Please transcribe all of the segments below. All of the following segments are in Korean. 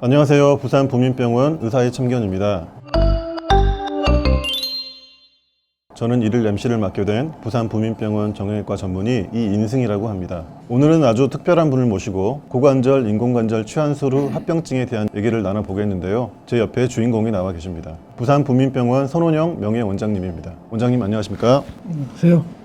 안녕하세요. 부산 부민병원 의사의 참견입니다. 저는 이를 MC를 맡게 된 부산 부민병원 정형외과 전문의 이인승이라고 합니다. 오늘은 아주 특별한 분을 모시고 고관절, 인공관절 취한술 후 합병증에 대한 얘기를 나눠보겠는데요. 제 옆에 주인공이 나와 계십니다. 부산 부민병원 손원영 명예원장님입니다. 원장님 안녕하십니까? 안녕하세요.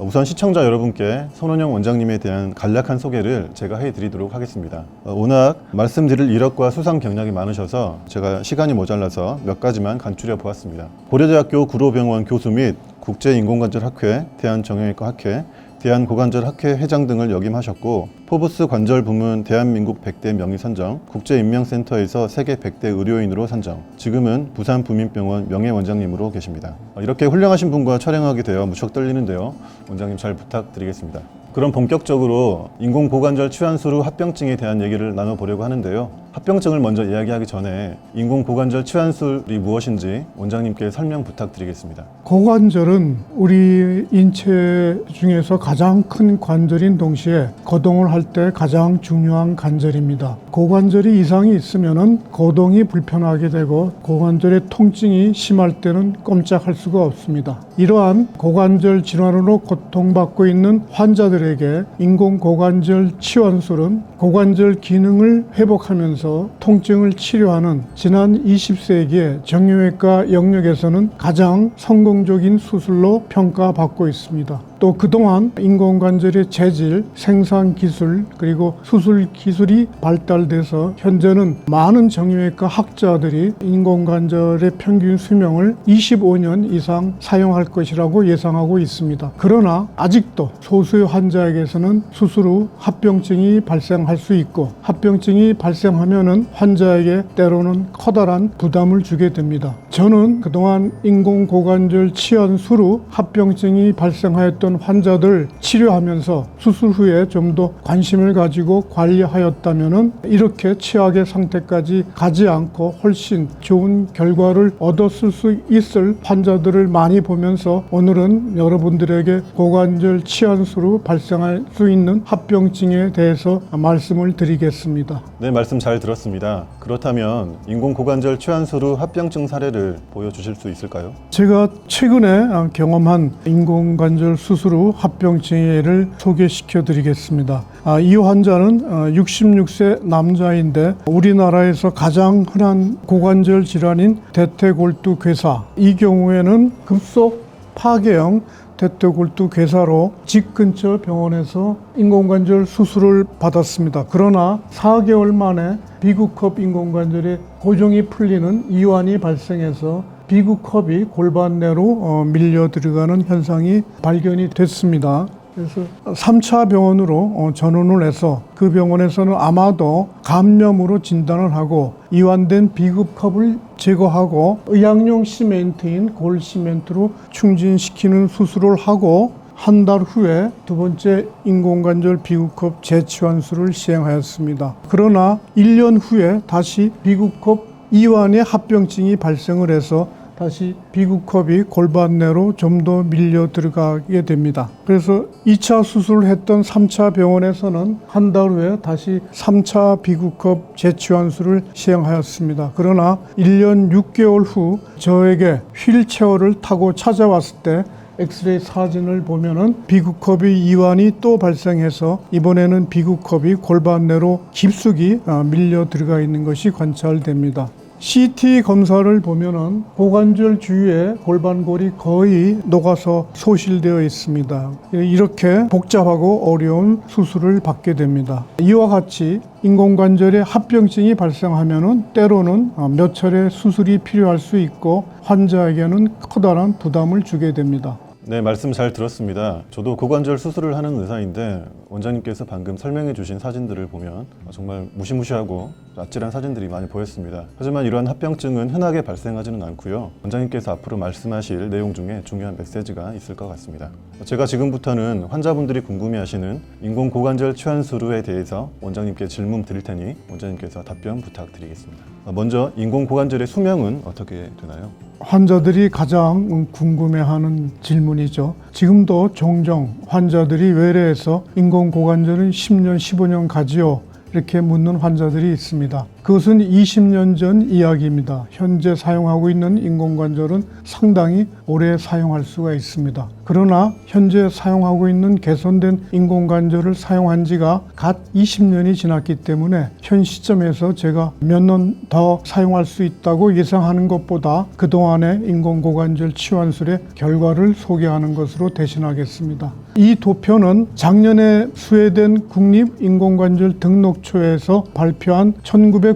우선 시청자 여러분께 손원영 원장님에 대한 간략한 소개를 제가 해드리도록 하겠습니다. 어, 워낙 말씀드릴 이력과 수상 경력이 많으셔서 제가 시간이 모자라서 몇 가지만 간추려 보았습니다. 고려대학교 구로병원 교수 및 국제인공관절학회, 대한정형외과 학회, 대한고관절학회 회장 등을 역임하셨고 포브스 관절 부문 대한민국 100대 명의 선정, 국제인명센터에서 세계 100대 의료인으로 선정, 지금은 부산 부민병원 명예원장님으로 계십니다. 어, 이렇게 훌륭하신 분과 촬영하게 되어 무척 떨리는데요. 원장님 잘 부탁드리겠습니다. 그럼 본격적으로 인공고관절 후 합병증에 대한 얘기를 나눠보려고 하는데요. 합병증을 먼저 이야기하기 전에 인공고관절 취한술이 무엇인지 원장님께 설명 부탁드리겠습니다. 고관절은 우리 인체 중에서 가장 큰 관절인 동시에 거동을 할 때 가장 중요한 관절입니다. 고관절이 이상이 있으면은 거동이 불편하게 되고 고관절의 통증이 심할 때는 꼼짝할 수가 없습니다. 이러한 고관절 질환으로 고통받고 있는 환자들에게 인공 고관절 치환술은 고관절 기능을 회복하면서 통증을 치료하는 지난 20세기의 정형외과 영역에서는 가장 성공적인 수술로 평가받고 있습니다. 또 그동안 인공관절의 재질, 생산 기술, 그리고 수술 기술이 발달돼서 현재는 많은 정형외과 학자들이 인공관절의 평균 수명을 25년 이상 사용할 것이라고 예상하고 있습니다. 그러나 아직도 소수의 환자에게서는 수술 후 합병증이 발생할 수 있고 합병증이 발생하면은 환자에게 때로는 커다란 부담을 주게 됩니다. 저는 그동안 인공고관절 치환술 후 합병증이 발생하였던 환자들 치료하면서 수술 후에 좀 더 관심을 가지고 관리하였다면은 이렇게 최악의 상태까지 가지 않고 훨씬 좋은 결과를 얻었을 수 있을 환자들을 많이 보면서 오늘은 여러분들에게 고관절 치환수로 발생할 수 있는 합병증에 대해서 말씀을 드리겠습니다. 네, 말씀 잘 들었습니다. 그렇다면 인공 고관절 취한술 후 합병증 사례를 보여주실 수 있을까요? 제가 최근에 경험한 인공관절 수술 후 합병증의 예를 소개시켜 드리겠습니다. 아, 이 환자는 66세 남자인데 우리나라에서 가장 흔한 고관절 질환인 대퇴골두 괴사. 이 경우에는 급속 파괴형 대퇴골두 괴사로 집 근처 병원에서 인공관절 수술을 받았습니다. 그러나 4개월 만에 비구컵 인공관절에 고정이 풀리는 이완이 발생해서 비구컵이 골반 내로 어, 밀려 들어가는 현상이 발견이 됐습니다. 그래서 3차 병원으로 어, 전원을 해서 그 병원에서는 아마도 감염으로 진단을 하고 이완된 비급컵을 제거하고 의약용 시멘트인 골 시멘트로 충진시키는 수술을 하고 한 달 후에 두 번째 인공관절 비구컵 재치환술을 시행하였습니다. 그러나 1년 후에 다시 비구컵 이완의 합병증이 발생을 해서 다시 비구컵이 골반 내로 좀 더 밀려 들어가게 됩니다. 그래서 2차 수술을 했던 3차 병원에서는 한 달 후에 다시 3차 비구컵 재치환술을 시행하였습니다. 그러나 1년 6개월 후 저에게 휠체어를 타고 찾아왔을 때 엑스레이 사진을 보면은 비구컵이 이완이 또 발생해서 이번에는 비구컵이 골반 내로 깊숙이 어, 밀려 들어가 있는 것이 관찰됩니다. CT 검사를 보면은 고관절 주위에 골반골이 거의 녹아서 소실되어 있습니다. 이렇게 복잡하고 어려운 수술을 받게 됩니다. 이와 같이 인공관절에 합병증이 발생하면은 때로는 몇 차례 수술이 필요할 수 있고 환자에게는 커다란 부담을 주게 됩니다. 네, 말씀 잘 들었습니다. 저도 고관절 수술을 하는 의사인데 원장님께서 방금 설명해 주신 사진들을 보면 정말 무시무시하고 아찔한 사진들이 많이 보였습니다. 하지만 이러한 합병증은 흔하게 발생하지는 않고요. 원장님께서 앞으로 말씀하실 내용 중에 중요한 메시지가 있을 것 같습니다. 제가 지금부터는 환자분들이 궁금해하시는 인공 고관절 취한수루에 대해서 원장님께 질문 드릴 테니 원장님께서 답변 부탁드리겠습니다. 먼저 인공 고관절의 수명은 어떻게 되나요? 환자들이 가장 궁금해하는 질문 이죠. 지금도 종종 환자들이 외래에서 인공고관절은 10년, 15년 가지요. 이렇게 묻는 환자들이 있습니다. 그것은 20년 전 이야기입니다. 현재 사용하고 있는 인공관절은 상당히 오래 사용할 수가 있습니다. 그러나 현재 사용하고 있는 개선된 인공관절을 사용한 지가 갓 20년이 지났기 때문에 현 시점에서 제가 몇 년 더 사용할 수 있다고 예상하는 것보다 그동안의 인공고관절 치환술의 결과를 소개하는 것으로 대신하겠습니다. 이 도표는 작년에 스웨덴 국립인공관절 등록초에서 발표한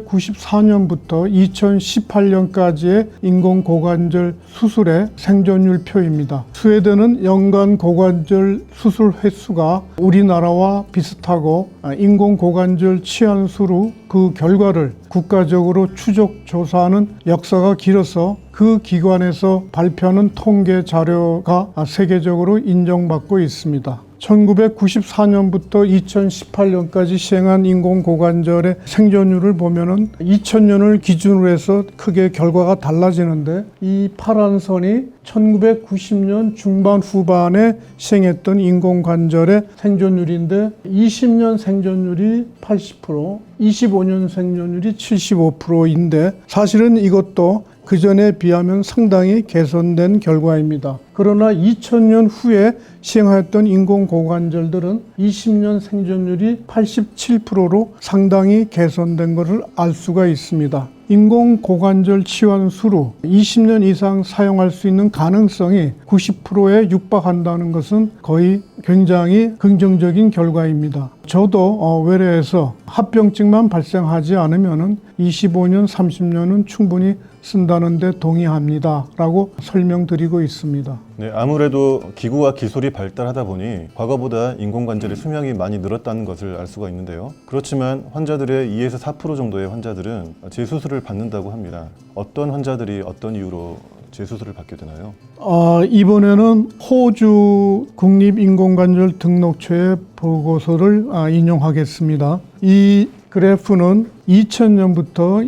1994년부터 2018년까지의 인공고관절 수술의 생존율 표입니다. 스웨덴은 연간 고관절 수술 횟수가 우리나라와 비슷하고 인공고관절 치환 수로 그 결과를 국가적으로 추적 조사하는 역사가 길어서 그 기관에서 발표하는 통계 자료가 세계적으로 인정받고 있습니다. 1994년부터 2018년까지 시행한 인공고관절의 생존율을 보면은 2000년을 기준으로 해서 크게 결과가 달라지는데 이 파란 선이 1990년 중반 후반에 시행했던 인공관절의 생존율인데 20년 생존율이 80%, 25년 생존율이 75%인데 사실은 이것도 그 전에 비하면 상당히 개선된 결과입니다. 그러나 2000년 후에 시행하였던 인공고관절들은 20년 생존율이 87%로 상당히 개선된 것을 알 수가 있습니다. 인공고관절 치환 수로 20년 이상 사용할 수 있는 가능성이 90%에 육박한다는 것은 거의 굉장히 긍정적인 결과입니다. 저도 어, 외래에서 합병증만 발생하지 않으면 25년, 30년은 충분히 쓴다는데 동의합니다. 라고 설명드리고 있습니다. 네, 아무래도 기구와 기술이 발달하다 보니 과거보다 인공관절의 수명이 많이 늘었다는 것을 알 수가 있는데요. 그렇지만 환자들의 2에서 4% 정도의 환자들은 재수술을 받는다고 합니다. 어떤 환자들이 어떤 이유로 재수술을 받게 되나요? 어, 이번에는 호주 국립인공관절 등록처의 보고서를 아, 인용하겠습니다. 이 그래프는 2000년부터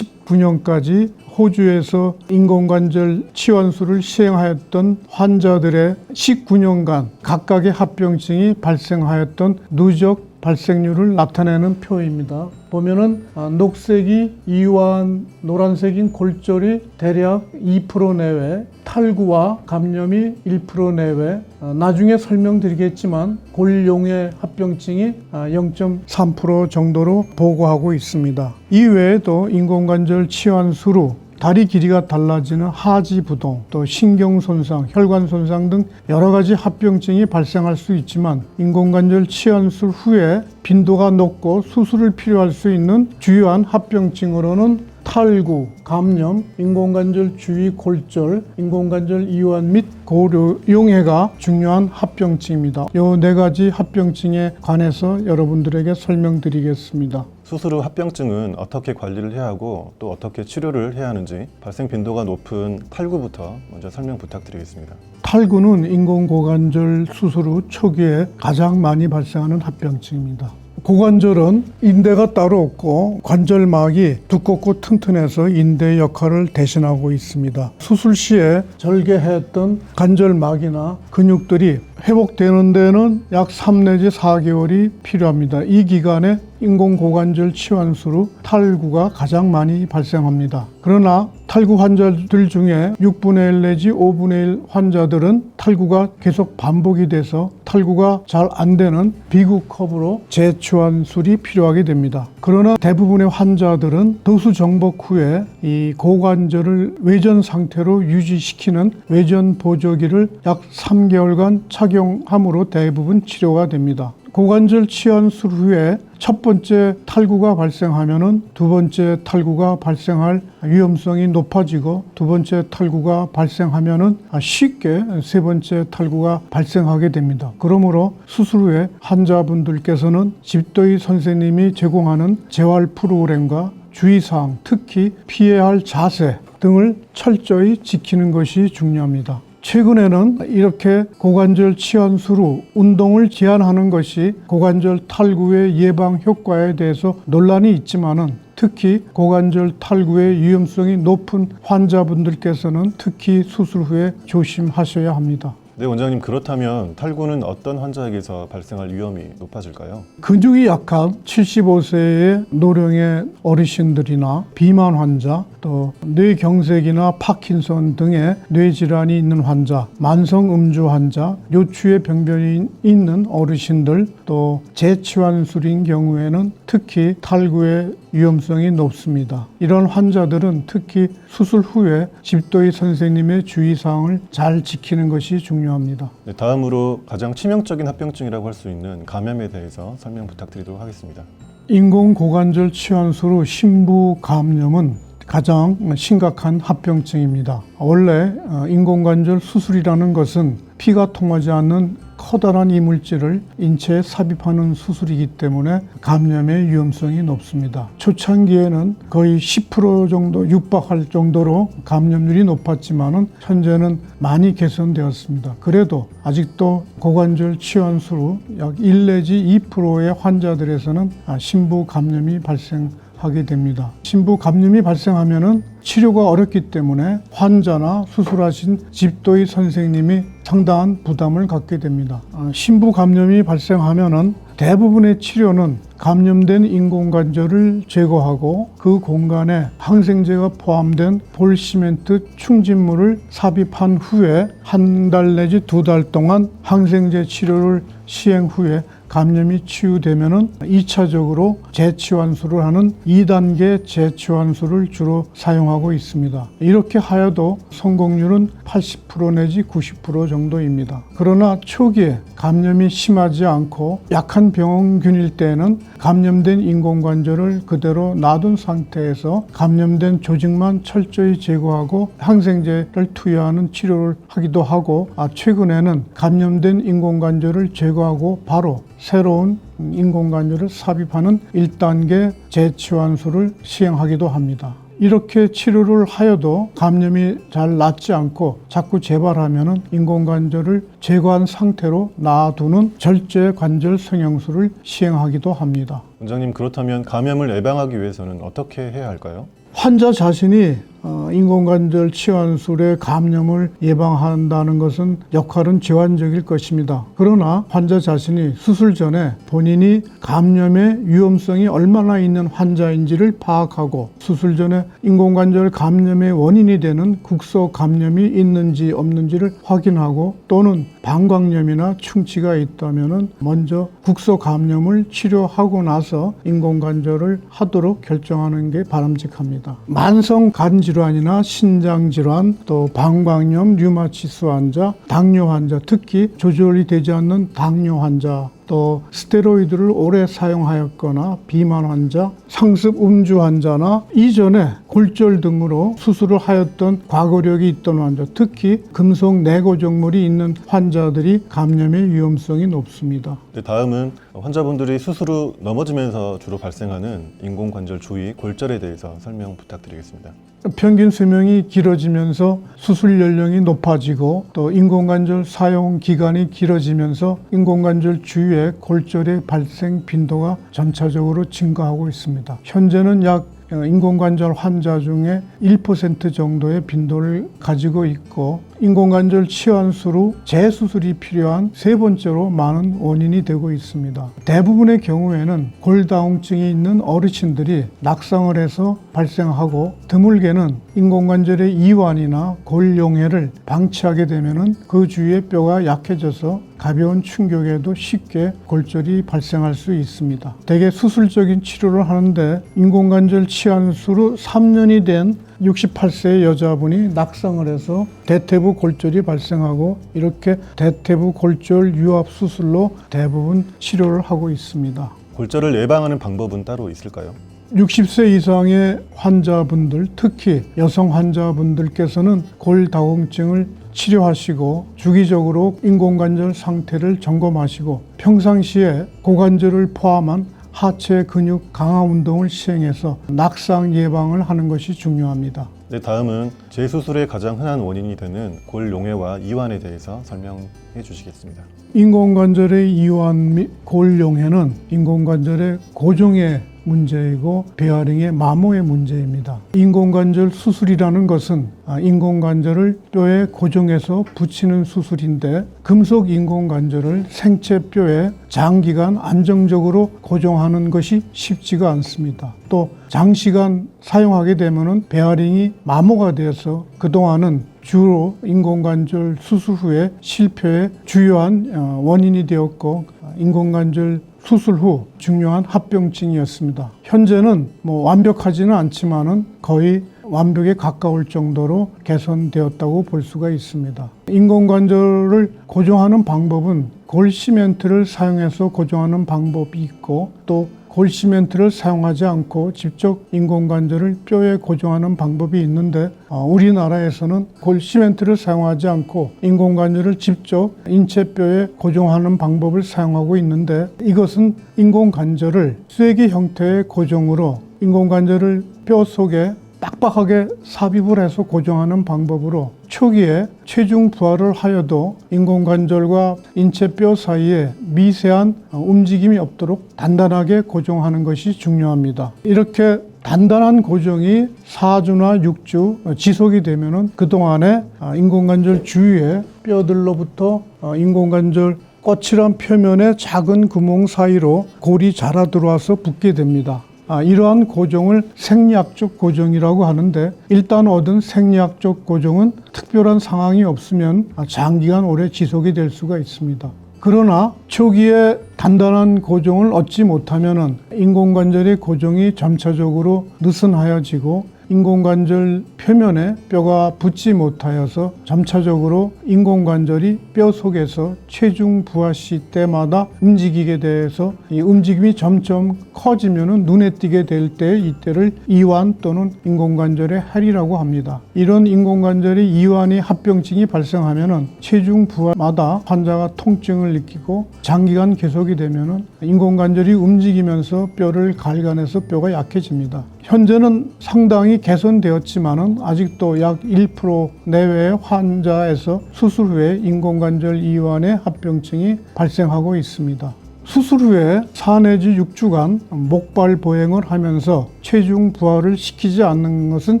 2019년까지 호주에서 인공관절 치환술을 시행하였던 환자들의 19년간 각각의 합병증이 발생하였던 누적 발생률을 나타내는 표입니다. 보면은 아, 녹색이 이완, 노란색인 골절이 대략 2% 내외, 탈구와 감염이 1% 내외. 아, 나중에 설명드리겠지만 골용의 합병증이 아, 0.3% 정도로 보고하고 있습니다. 이외에도 인공관절 치환 수로 다리 길이가 달라지는 하지 부동, 또 신경 손상, 혈관 손상 등 여러 가지 합병증이 발생할 수 있지만 인공관절 치환술 후에 빈도가 높고 수술을 필요할 수 있는 주요한 합병증으로는 탈구, 감염, 인공관절 주위 골절, 인공관절 이완 및 고령해가 중요한 합병증입니다. 이 네 가지 합병증에 관해서 여러분들에게 설명드리겠습니다. 수술 후 합병증은 어떻게 관리를 해야 하고 또 어떻게 치료를 해야 하는지 발생 빈도가 높은 탈구부터 먼저 설명 부탁드리겠습니다. 탈구는 인공고관절 수술 후 초기에 가장 많이 발생하는 합병증입니다. 고관절은 인대가 따로 없고 관절막이 두껍고 튼튼해서 인대 역할을 대신하고 있습니다. 수술 시에 절개했던 관절막이나 근육들이 회복되는 데는 약 3 내지 4개월이 필요합니다. 이 기간에 인공고관절 치환수로 탈구가 가장 많이 발생합니다. 그러나 탈구 환자들 중에 6분의 1 내지 5분의 1 환자들은 탈구가 계속 반복이 돼서 탈구가 잘 안 되는 비구 컵으로 재치환술이 필요하게 됩니다. 그러나 대부분의 환자들은 도수 정복 후에 이 고관절을 외전 상태로 유지시키는 외전 보조기를 약 3개월간 착용함으로 대부분 치료가 됩니다. 고관절 치환술 후에 첫 번째 탈구가 발생하면은 두 번째 탈구가 발생할 위험성이 높아지고 두 번째 탈구가 발생하면은 쉽게 세 번째 탈구가 발생하게 됩니다. 그러므로 수술 후에 환자분들께서는 집도의 선생님이 제공하는 재활 프로그램과 주의사항, 특히 피해야 할 자세 등을 철저히 지키는 것이 중요합니다. 최근에는 이렇게 고관절 치환수로 운동을 제한하는 것이 고관절 탈구의 예방 효과에 대해서 논란이 있지만은 특히 고관절 탈구의 위험성이 높은 환자분들께서는 특히 수술 후에 조심하셔야 합니다. 네, 원장님 그렇다면 탈구는 어떤 환자에게서 발생할 위험이 높아질까요? 근육이 약한 75세의 노령의 어르신들이나 비만 환자, 또 뇌경색이나 파킨son 등의 뇌질환이 있는 환자, 만성 음주 환자, 요추의 병변이 있는 어르신들, 또 재치환술인 경우에는 특히 탈구의 위험성이 높습니다. 이런 환자들은 특히 수술 후에 집도의 선생님의 주의사항을 잘 지키는 것이 중요합니다. 네, 다음으로 가장 치명적인 합병증이라고 할 수 있는 감염에 대해서 설명 부탁드리도록 하겠습니다. 인공고관절 치환수로 신부 감염은 가장 심각한 합병증입니다. 원래 어, 인공관절 수술이라는 것은 피가 통하지 않는 커다란 이물질을 인체에 삽입하는 수술이기 때문에 감염의 위험성이 높습니다. 초창기에는 거의 10% 정도 육박할 정도로 감염률이 높았지만은 현재는 많이 개선되었습니다. 그래도 아직도 고관절 치환수로 약 1 내지 2%의 환자들에서는 아, 신부 감염이 발생 하게 됩니다. 신부 감염이 발생하면은 치료가 어렵기 때문에 환자나 수술하신 집도의 선생님이 상당한 부담을 갖게 됩니다. 아, 신부 감염이 발생하면은 대부분의 치료는 감염된 인공관절을 제거하고 그 공간에 항생제가 포함된 볼 시멘트 충진물을 삽입한 후에 한 달 내지 두 달 동안 항생제 치료를 시행 후에 감염이 치유되면은 2차적으로 재치환수를 하는 2단계 재치환수를 주로 사용하고 있습니다. 이렇게 하여도 성공률은 80% 내지 90% 정도입니다. 그러나 초기에 감염이 심하지 않고 약한 병균일 때는 감염된 인공관절을 그대로 놔둔 상태에서 감염된 조직만 철저히 제거하고 항생제를 투여하는 치료를 하기도 하고 아, 최근에는 감염된 인공관절을 제거하고 바로 새로운 인공관절을 삽입하는 1단계 재치환수를 시행하기도 합니다. 이렇게 치료를 하여도 감염이 잘 낫지 않고 자꾸 재발하면은 인공관절을 제거한 상태로 놔두는 절제 관절 성형술을 시행하기도 합니다. 원장님 그렇다면 감염을 예방하기 위해서는 어떻게 해야 할까요? 환자 자신이 어, 인공관절 치환술의 감염을 예방한다는 것은 역할은 제한적일 것입니다. 그러나 환자 자신이 수술 전에 본인이 감염의 위험성이 얼마나 있는 환자인지를 파악하고 수술 전에 인공관절 감염의 원인이 되는 국소 감염이 있는지 없는지를 확인하고 또는 방광염이나 충치가 있다면 먼저 국소 감염을 치료하고 나서 인공관절을 하도록 결정하는 게 바람직합니다. 만성 간질 환이나 신장 질환, 또 방광염, 류마티스 환자, 당뇨 환자, 특히 조절이 되지 않는 당뇨 환자 또 스테로이드를 오래 사용하였거나 비만 환자, 상습 음주 환자나 이전에 골절 등으로 수술을 하였던 과거력이 있던 환자, 특히 금속 내고정물이 있는 환자들이 감염의 위험성이 높습니다. 네, 다음은 환자분들이 수술 후 넘어지면서 주로 발생하는 인공관절 주위 골절에 대해서 설명 부탁드리겠습니다. 평균 수명이 길어지면서 수술 연령이 높아지고 또 인공관절 사용 기간이 길어지면서 인공관절 주위에 골절의 발생 빈도가 전차적으로 증가하고 있습니다. 현재는 약 인공관절 환자 중에 1% 정도의 빈도를 가지고 있고 인공관절 치환수로 재수술이 필요한 세 번째로 많은 원인이 되고 있습니다. 대부분의 경우에는 골다공증이 있는 어르신들이 낙상을 해서 발생하고 드물게는 인공관절의 이완이나 골용해를 방치하게 되면은 그 주위의 뼈가 약해져서 가벼운 충격에도 쉽게 골절이 발생할 수 있습니다. 대개 수술적인 치료를 하는데 인공관절 치환수로 3년이 된 68세 여자분이 낙상을 해서 대퇴부 골절이 발생하고 이렇게 대퇴부 골절 유압 수술로 대부분 치료를 하고 있습니다. 골절을 예방하는 방법은 따로 있을까요? 60세 이상의 환자분들, 특히 여성 환자분들께서는 골다공증을 치료하시고 주기적으로 인공관절 상태를 점검하시고 평상시에 고관절을 포함한 하체 근육 강화 운동을 시행해서 낙상 예방을 하는 것이 중요합니다. 네, 다음은 재수술의 가장 흔한 원인이 되는 골용해와 이완에 대해서 설명해 주시겠습니다. 인공관절의 이완 및 골용해는 인공관절의 고정의 문제이고 베어링의 마모의 문제입니다. 인공관절 수술이라는 것은 아, 인공관절을 뼈에 고정해서 붙이는 수술인데 금속 인공관절을 생체 뼈에 장기간 안정적으로 고정하는 것이 쉽지가 않습니다. 또 장시간 사용하게 되면은 베어링이 마모가 되어서 그동안은 주로 인공관절 수술 후에 실패의 주요한 어, 원인이 되었고 인공관절 수술 후 중요한 합병증이었습니다. 현재는 뭐 완벽하지는 않지만은 거의 완벽에 가까울 정도로 개선되었다고 볼 수가 있습니다. 인공관절을 고정하는 방법은 골 시멘트를 사용해서 고정하는 방법이 있고 또 골시멘트를 사용하지 않고 직접 인공관절을 뼈에 고정하는 방법이 있는데 어, 우리나라에서는 골시멘트를 사용하지 않고 인공관절을 직접 인체뼈에 고정하는 방법을 사용하고 있는데 이것은 인공관절을 쐐기 형태의 고정으로 인공관절을 뼈 속에 빡빡하게 삽입을 해서 고정하는 방법으로 초기에 체중 부하를 하여도 인공관절과 인체뼈 사이에 미세한 움직임이 없도록 단단하게 고정하는 것이 중요합니다. 이렇게 단단한 고정이 4주나 6주 지속이 되면은 그동안에 인공관절 주위에 뼈들로부터 인공관절 거칠한 표면의 작은 구멍 사이로 골이 자라 들어와서 붙게 됩니다. 아, 이러한 고정을 생리학적 고정이라고 하는데 일단 얻은 생리학적 고정은 특별한 상황이 없으면 아, 장기간 오래 지속이 될 수가 있습니다. 그러나 초기에 단단한 고정을 얻지 못하면 인공관절의 고정이 점차적으로 느슨하여지고 인공관절 표면에 뼈가 붙지 못하여서 점차적으로 인공관절이 뼈 속에서 체중 부하 시 때마다 움직이게 돼서 이 움직임이 점점 커지면 눈에 띄게 될 때 이때를 이완 또는 인공관절의 할이라고 합니다. 이런 인공관절의 이완이 합병증이 발생하면 체중 부하마다 환자가 통증을 느끼고 장기간 계속이 되면 인공관절이 움직이면서 뼈를 갈가내서 뼈가 약해집니다. 현재는 상당히 개선되었지만은 아직도 약 1% 내외의 환자에서 수술 후에 인공관절 이완의 합병증이 발생하고 있습니다. 수술 후에 4 내지 6주간 목발 보행을 하면서 체중 부하를 시키지 않는 것은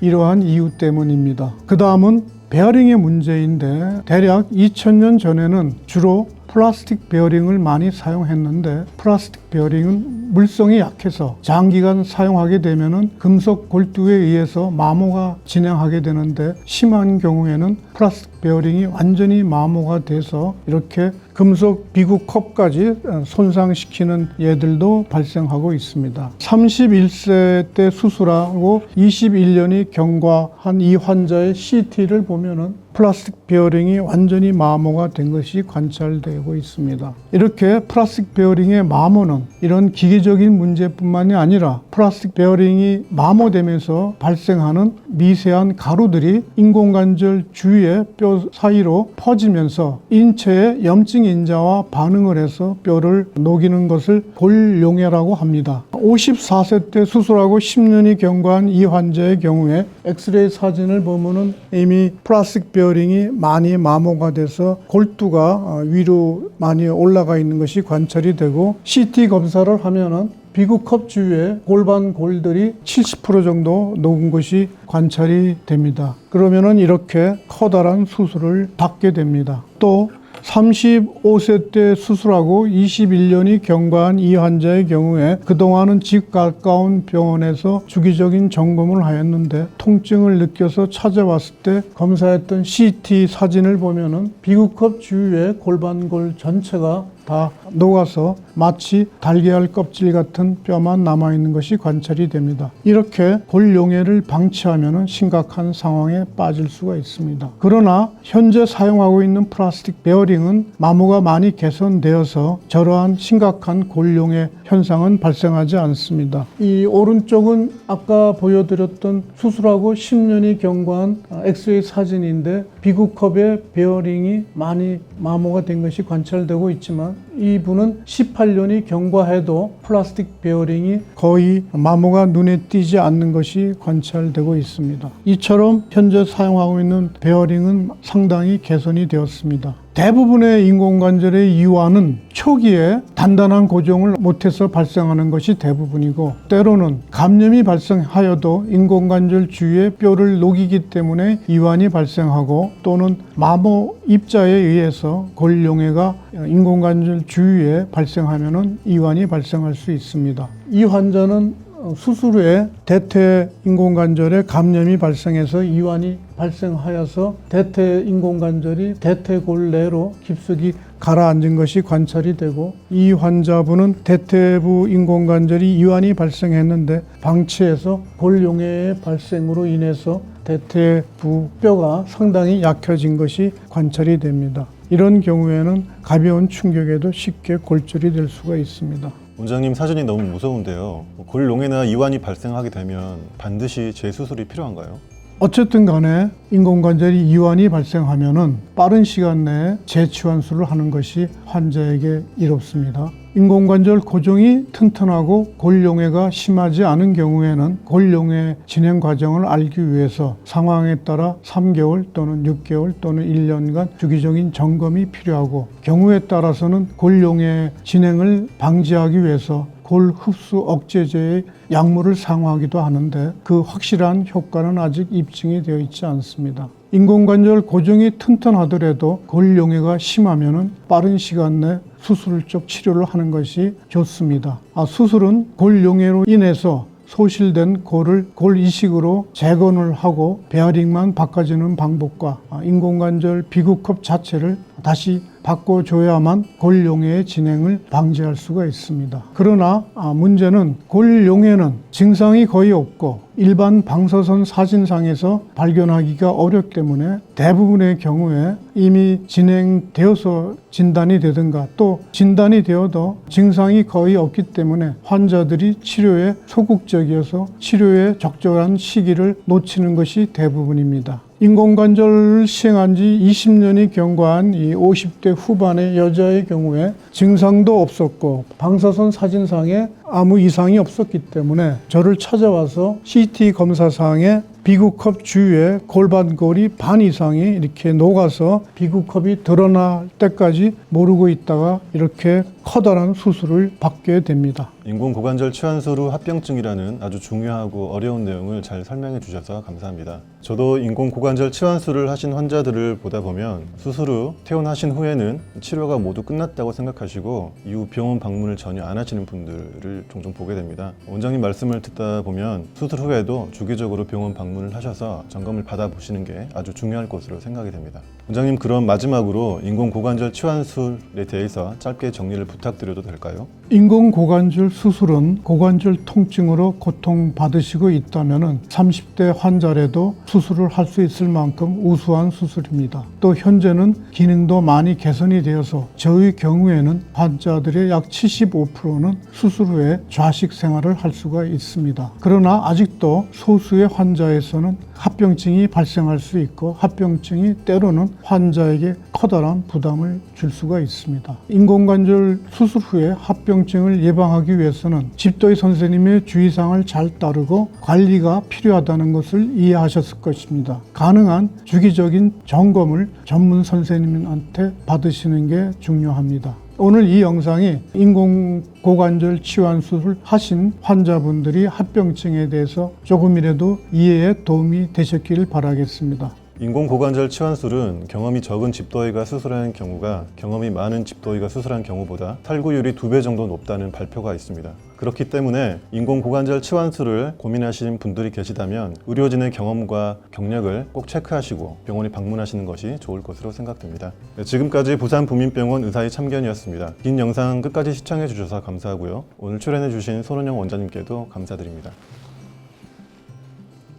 이러한 이유 때문입니다. 그 다음은 베어링의 문제인데 대략 2000년 전에는 주로 플라스틱 베어링을 많이 사용했는데 플라스틱 베어링은 물성이 약해서 장기간 사용하게 되면은 금속 골두에 의해서 마모가 진행하게 되는데 심한 경우에는 플라스틱 베어링이 완전히 마모가 돼서 이렇게 금속 비구 컵까지 손상시키는 예들도 발생하고 있습니다. 31세 때 수술하고 21년이 경과한 이 환자의 CT를 보면은 플라스틱 베어링이 완전히 마모가 된 것이 관찰되고 있습니다. 이렇게 플라스틱 베어링의 마모는 이런 기계적인 문제뿐만이 아니라 플라스틱 베어링이 마모되면서 발생하는 미세한 가루들이 인공관절 주위의 뼈 사이로 퍼지면서 인체의 염증 인자와 반응을 해서 뼈를 녹이는 것을 골용해라고 합니다. 54세 때 수술하고 10년이 경과한 이 환자의 경우에 엑스레이 사진을 보면은 이미 플라스틱 베어링 이 많이 마모가 돼서 골두가 위로 많이 올라가 있는 것이 관찰이 되고 CT 검사를 하면은 비구컵 주위에 골반 골들이 70% 정도 녹은 것이 관찰이 됩니다. 그러면은 이렇게 커다란 수술을 받게 됩니다. 또 35세 때 수술하고 21년이 경과한 이 환자의 경우에 그동안은 집 가까운 병원에서 주기적인 점검을 하였는데 통증을 느껴서 찾아왔을 때 검사했던 CT 사진을 보면은 비구컵 주위에 골반골 전체가 다 녹아서 마치 달걀 껍질 같은 뼈만 남아 있는 것이 관찰이 됩니다. 이렇게 골용해를 방치하면 심각한 상황에 빠질 수가 있습니다. 그러나 현재 사용하고 있는 플라스틱 베어링은 마모가 많이 개선되어서 저러한 심각한 골용해 현상은 발생하지 않습니다. 이 오른쪽은 아까 보여드렸던 수술하고 10년이 경과한 엑스레이 사진인데 비구컵의 베어링이 많이 마모가 된 것이 관찰되고 있지만 이분은 18년이 경과해도 플라스틱 베어링이 거의 마모가 눈에 띄지 않는 것이 관찰되고 있습니다. 이처럼 현재 사용하고 있는 베어링은 상당히 개선이 되었습니다. 대부분의 인공관절의 이완은 초기에 단단한 고정을 못해서 발생하는 것이 대부분이고 때로는 감염이 발생하여도 인공관절 주위의 뼈를 녹이기 때문에 이완이 발생하고 또는 마모 입자에 의해서 골용해가 인공관절 주위에 발생하면 이완이 발생할 수 있습니다. 이 환자는 어, 수술 후에 대퇴 인공관절에 감염이 발생해서 이완이 발생하여서 대퇴 인공관절이 대퇴골 내로 깊숙이 가라앉은 것이 관찰이 되고 이 환자분은 대퇴부 인공관절이 이완이 발생했는데 방치해서 골용해의 발생으로 인해서 대퇴부 뼈가 상당히 약해진 것이 관찰이 됩니다. 이런 경우에는 가벼운 충격에도 쉽게 골절이 될 수가 있습니다. 원장님 사진이 너무 무서운데요. 골용해나 이완이 발생하게 되면 반드시 재수술이 필요한가요? 어쨌든 간에 인공관절이 이완이 발생하면은 빠른 시간 내에 재치환수를 하는 것이 환자에게 이롭습니다. 인공관절 고정이 튼튼하고 골용해가 심하지 않은 경우에는 골용해 진행 과정을 알기 위해서 상황에 따라 3개월 또는 6개월 또는 1년간 주기적인 점검이 필요하고 경우에 따라서는 골용해 진행을 방지하기 위해서 골 흡수 억제제의 약물을 사용하기도 하는데 그 확실한 효과는 아직 입증이 되어 있지 않습니다. 인공관절 고정이 튼튼하더라도 골용해가 심하면은 빠른 시간 내 수술적 치료를 하는 것이 좋습니다. 아, 수술은 골용해로 인해서 소실된 골을 골 이식으로 재건을 하고 베어링만 바꿔주는 방법과 아, 인공관절 비구컵 자체를 다시 바꿔줘야만 골용해의 진행을 방지할 수가 있습니다. 그러나 아, 문제는 골용해는 증상이 거의 없고 일반 방사선 사진상에서 발견하기가 어렵기 때문에 대부분의 경우에 이미 진행되어서 진단이 되든가 또 진단이 되어도 증상이 거의 없기 때문에 환자들이 치료에 소극적이어서 치료에 적절한 시기를 놓치는 것이 대부분입니다. 인공관절을 시행한 지 20년이 경과한 이 50대 후반의 여자의 경우에 증상도 없었고 방사선 사진상에 아무 이상이 없었기 때문에 저를 찾아와서 CT 검사상에 비구컵 주위에 골반골이 반 이상이 이렇게 녹아서 비구컵이 드러날 때까지 모르고 있다가 이렇게 커다란 수술을 받게 됩니다. 인공고관절 치환술 후 합병증이라는 아주 중요하고 어려운 내용을 잘 설명해 주셔서 감사합니다. 저도 인공고관절 치환술을 하신 환자들을 보다 보면 수술 후 퇴원하신 후에는 치료가 모두 끝났다고 생각하시고 이후 병원 방문을 전혀 안 하시는 분들을 종종 보게 됩니다. 원장님 말씀을 듣다 보면 수술 후에도 주기적으로 병원 방문을 하셔서 점검을 받아보시는 게 아주 중요할 것으로 생각이 됩니다. 원장님 그럼 마지막으로 인공고관절 치환술에 대해서 짧게 정리를 부탁드려도 될까요? 인공고관절 수술은 고관절 통증으로 고통받으시고 있다면 30대 환자라도 수술을 할 수 있을 만큼 우수한 수술입니다. 또 현재는 기능도 많이 개선이 되어서 저의 경우에는 환자들의 약 75%는 수술 후에 좌식 생활을 할 수가 있습니다. 그러나 아직도 소수의 환자에서는 합병증이 발생할 수 있고 합병증이 때로는 환자에게 커다란 부담을 줄 수가 있습니다. 인공관절 수술 후에 합병증을 예방하기 위해서는 집도의 선생님의 주의사항을 잘 따르고 관리가 필요하다는 것을 이해하셨을 것입니다. 가능한 주기적인 점검을 전문 선생님한테 받으시는 게 중요합니다. 오늘 이 영상이 인공 고관절 치환 수술 하신 환자분들이 합병증에 대해서 조금이라도 이해에 도움이 되셨기를 바라겠습니다. 인공고관절 치환술은 경험이 적은 집도의가 수술하는 경우가 경험이 많은 집도의가 수술한 경우보다 탈구율이 두 배 정도 높다는 발표가 있습니다. 그렇기 때문에 인공고관절 치환술을 고민하시는 분들이 계시다면 의료진의 경험과 경력을 꼭 체크하시고 병원에 방문하시는 것이 좋을 것으로 생각됩니다. 네, 지금까지 부산부민병원 의사의 참견이었습니다. 긴 영상 끝까지 시청해 주셔서 감사하고요. 오늘 출연해 주신 손은영 원장님께도 감사드립니다.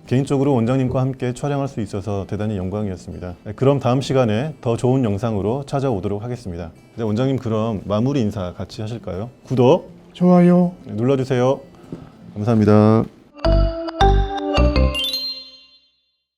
개인적으로 원장님과 함께 촬영할 수 있어서 대단히 영광이었습니다. 네, 그럼 다음 시간에 더 좋은 영상으로 찾아오도록 하겠습니다. 네, 원장님 그럼 마무리 인사 같이 하실까요? 구독 좋아요. 네, 눌러주세요. 감사합니다.